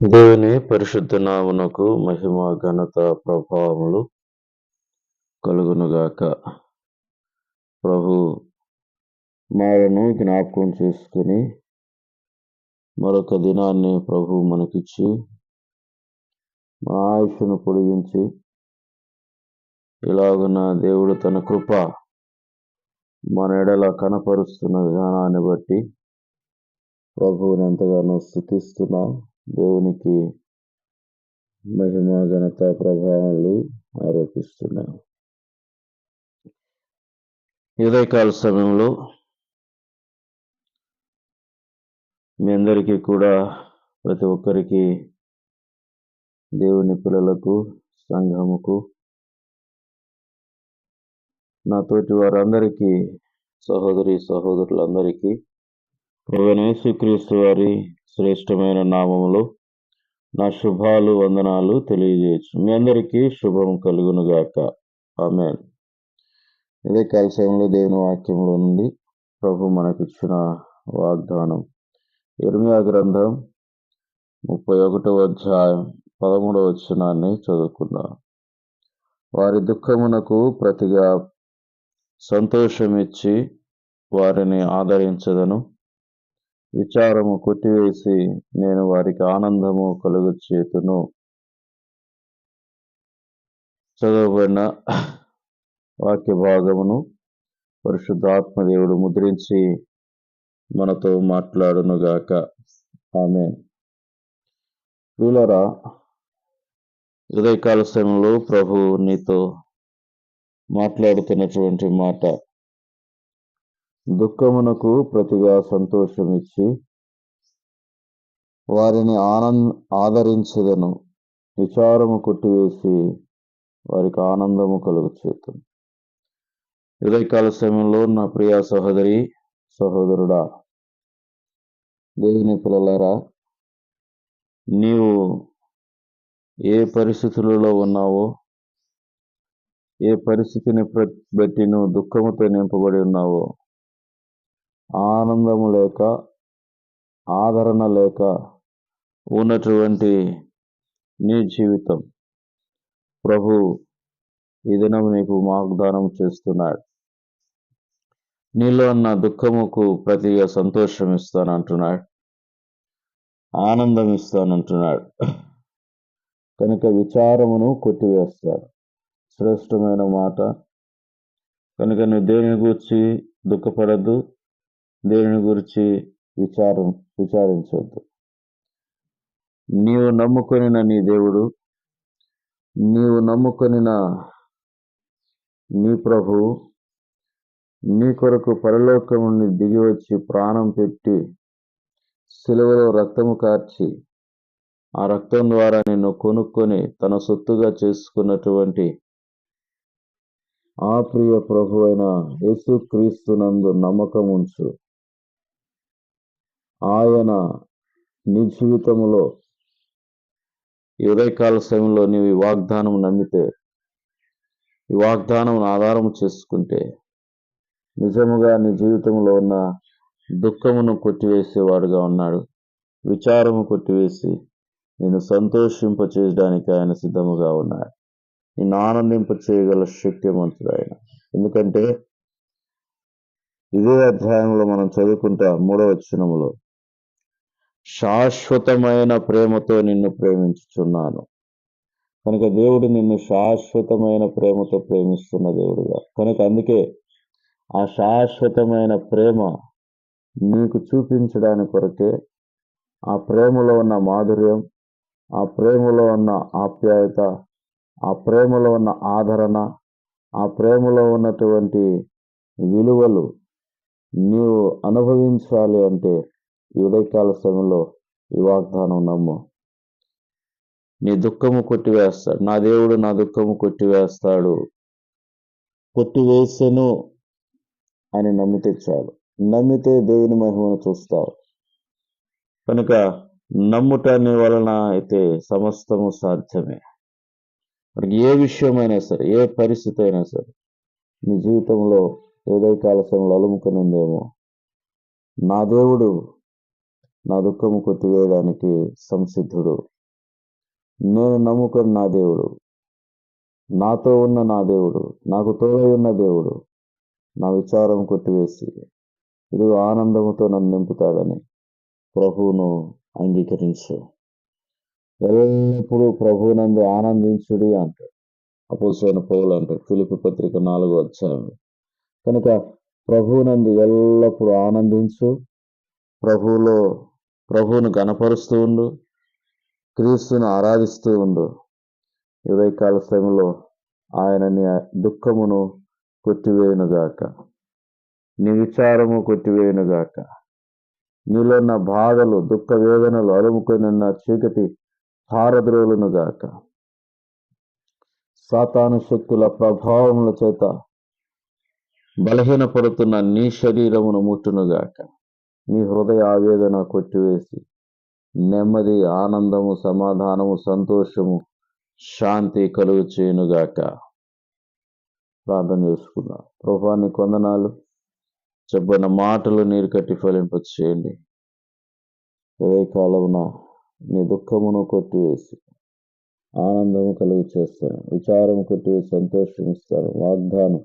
దేవుని పరిశుద్ధ నామునకు మహిమ ఘనత ప్రభావములు కలుగునుగాక. ప్రభు మాలను జ్ఞాపకం చేసుకుని మరొక దినాన్ని ప్రభు మనకిచ్చి మన ఆయుష్ను పొడిగించి ఇలాగున దేవుడు తన కృప మన ఎడల కనపరుస్తున్న విధానాన్ని బట్టి ప్రభువుని ఎంతగానో స్థుతిస్తున్నాం. దేవునికి మహిమ ఘనత ప్రభావాలు ఆరోపిస్తున్నాం ఉదయకాల సమయంలో మీ అందరికీ కూడా ప్రతి ఒక్కరికి దేవుని పిల్లలకు సంఘముకు నా తోటి వారందరికీ సహోదరి సహోదరులందరికీ యేసుక్రీస్తు వారి శ్రేష్టమైన నామములు. నా శుభాలు వందనాలు తెలియజేయచ్చు మీ అందరికీ శుభం కలుగునుగాక ఆమె ఇదే కాలశయంలో దేవుని వాక్యంలో నుండి ప్రభు మనకిచ్చిన వాగ్దానం. ఇర్మియా గ్రంథం ముప్పై ఒకటవ అధ్యాయం పదమూడవ వచనాన్ని చదువుకుందాం. వారి దుఃఖమునకు ప్రతిగా సంతోషమిచ్చి వారిని ఆదరించదను. విచారము కొట్టివేసి నేను వారికి ఆనందము కలుగు చేతును చదవబడిన వాక్య భాగమును పరిశుద్ధాత్మదేవుడు ముద్రించి మనతో మాట్లాడునుగాక. ఆమె వీలరా హృదయకాల సమయంలో ప్రభు నీతో మాట్లాడుతున్నటువంటి మాట దుఃఖమునకు ప్రతిగా సంతోషమిచ్చి వారిని ఆనంద ఆదరించదను. విచారము కొట్టివేసి వారికి ఆనందము కలుగు చేతును ఉదయకాల సమయంలో నా ప్రియ సహోదరి సహోదరుడా దేవుని పిల్లలారా నీవు ఏ పరిస్థితులలో ఉన్నావో ఏ పరిస్థితిని బట్టి నువ్వు దుఃఖముతో నింపబడి ఉన్నావో ఆనందము లేక ఆదరణ లేక ఉన్నటువంటి నీ జీవితం. ప్రభు ఈ దినం నీకు వాగ్దానం చేస్తున్నాడు. నీలో ఉన్న దుఃఖముకు ప్రతిగా సంతోషం ఇస్తానంటున్నాడు. ఆనందం ఇస్తానంటున్నాడు. కనుక విచారమును కొట్టివేస్తాడు. శ్రేష్టమైన మాట. కనుక నువ్వు దేని గురించి దుఃఖపడద్దు. దేని గురించి విచారం విచారించవద్దు నీవు నమ్ముకొనిన నీ దేవుడు నీవు నమ్ముకొనిన నీ ప్రభు నీ కొరకు పరలోకం నుండి దిగి వచ్చి ప్రాణం పెట్టి సిలువలో రక్తము కార్చి ఆ రక్తం ద్వారా నిన్ను కొనుక్కొని తన సొత్తుగా చేసుకున్నటువంటి ఆ ప్రియ ప్రభు అయిన యేసుక్రీస్తునందు నమ్మకం ఉంచు ఆయన నీ జీవితంలో ఈ సమయంలో నీవు ఈ వాగ్దానం నమ్మితే ఈ వాగ్దానం ఆధారం చేసుకుంటే నిజముగా నీ జీవితంలో ఉన్న దుఃఖమును కొట్టివేసేవాడుగా ఉన్నాడు. విచారము కొట్టివేసి నేను సంతోషింప చేయడానికి ఆయన సిద్ధముగా ఉన్నాడు. నిన్ను ఆనందింప చేయగల శక్తివంతుడు ఆయన. ఎందుకంటే ఇదే అధ్యాయంలో మనం చదువుకుంటా మూడవ వచనములో శాశ్వతమైన ప్రేమతో నిన్ను ప్రేమించుచున్నాను. కనుక దేవుడు నిన్ను శాశ్వతమైన ప్రేమతో ప్రేమిస్తున్న దేవుడుగా. కనుక అందుకే ఆ శాశ్వతమైన ప్రేమ నీకు చూపించడానికి కొరకే ఆ ప్రేమలో ఉన్న మాధుర్యం ఆ ప్రేమలో ఉన్న ఆప్యాయత ఆ ప్రేమలో ఉన్న ఆదరణ ఆ ప్రేమలో ఉన్నటువంటి విలువలు నీవు అనుభవించాలి అంటే ఈ ఉదయకాల సమయంలో ఈ వాగ్దానం నమ్ము. నీ దుఃఖము కొట్టివేస్తాడు నా దేవుడు నా దుఃఖము కొట్టివేస్తాడు. కొట్టివేసెను అని నమ్మితే చాలు. నమ్మితే దేవుని మహిమను చూస్తావు. కనుక నమ్ముట వలన అయితే సమస్తము సాధ్యమే. మనకి ఏ విషయమైనా సరే ఏ పరిస్థితి అయినా సరే నీ జీవితంలో ఏదైతే కాల సమయంలో అలుముకుని ఉందేమో నా దేవుడు నా దుఃఖము కొట్టివేయడానికి సంసిద్ధుడు. నేను నమ్ముకొని నా దేవుడు. నాతో ఉన్న నా దేవుడు. నాకు తోడై ఉన్న దేవుడు. నా విచారం కొట్టివేసి ఇది ఆనందముతో నన్ను నింపుతాడని ప్రభువును అంగీకరించు. ఎల్లప్పుడూ ప్రభువునందు ఆనందించుడి అంటాడు. అపోసైన పౌలు అంటాడు పిలుపు పత్రిక నాలుగో అధ్యాయం. కనుక ప్రభువునందు ఎల్లప్పుడూ ఆనందించు. ప్రభువులో ప్రభువును గణపరుస్తూ ఉండు క్రీస్తును ఆరాధిస్తూ ఉండు. ఉదయకాల సమయంలో ఆయనని దుఃఖమును కొట్టివేయునుగాక. నీ విచారము కొట్టివేయునుగాక. నీలో ఉన్న బాధలు దుఃఖ వేదనలు అలుముకొని ఉన్న చీకటి హారద్రోలునుగాక. సాతాను శక్తుల ప్రభావముల చేత బలహీనపడుతున్న నీ శరీరమును ముట్టునుగాక. నీ హృదయ ఆవేదన కొట్టివేసి నెమ్మది ఆనందము సమాధానము సంతోషము శాంతి కలుగు చేయనుగాక ప్రార్థన చేసుకుందాం. ప్రభాని కొందనాలు చెప్పిన మాటలు నీరు కట్టి ఫలింప చేయండి ఉదయకాలమున నీ దుఃఖమును కొట్టివేసి ఆనందము కలుగు చేస్తాను విచారము కొట్టివేసి సంతోషం ఇస్తాను వాగ్దానం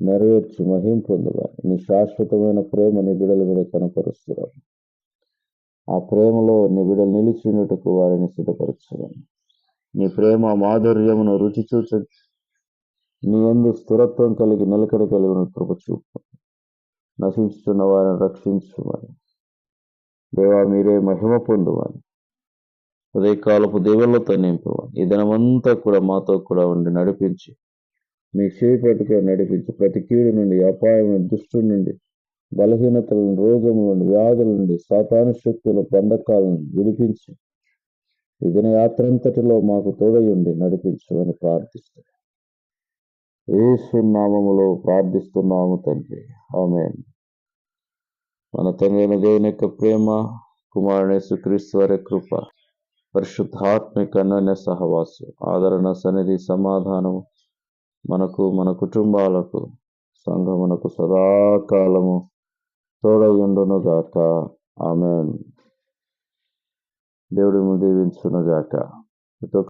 నెరవేర్చి మహిం పొందువాని నీ శాశ్వతమైన ప్రేమ నిబిడల మీద కనపరుస్తున్నాను ఆ ప్రేమలో నిబిడలు నిలిచినట్టుకు వారిని సిద్ధపరచున్నాను నీ ప్రేమ మాధుర్యమును రుచి చూచ. నీ ఎందు స్థిరత్వం కలిగి నిలకడ కలిగిన కృప చూపు. నశించుతున్న వారిని రక్షించుమని దేవా మీరే మహిమ పొందువని ఉదయకాలపు దేవుళ్ళతో నింపువని ఈ దినమంతా కూడా మాతో కూడా ఉండి నడిపించి మీ చేయి పట్టుకొని నడిపించి. ప్రతి కీడు నుండి అపాయం దుష్టు నుండి బలహీనతల నుండి రోగముల నుండి వ్యాధుల నుండి సాతాను శక్తుల బంధకాలను విడిపించి. ఈ దిన అంతటిలో మాకు తోడయుండి నడిపించమని ప్రార్థిస్తున్నాం. ఏసు నామములో ప్రార్థిస్తున్నాము తండ్రి. ఆమె మన తండ్రిన దేవుని యొక్క ప్రేమ కుమారుని క్రీస్తు వారి కృప పరిశుద్ధాత్మిక అన్యోన్య సహవాసు ఆదరణ సన్నిధి సమాధానము మనకు మన కుటుంబాలకు సంఘమునకు సదాకాలము తోడయుండును గాక. ఆమె దేవుడి దీవించును గాక.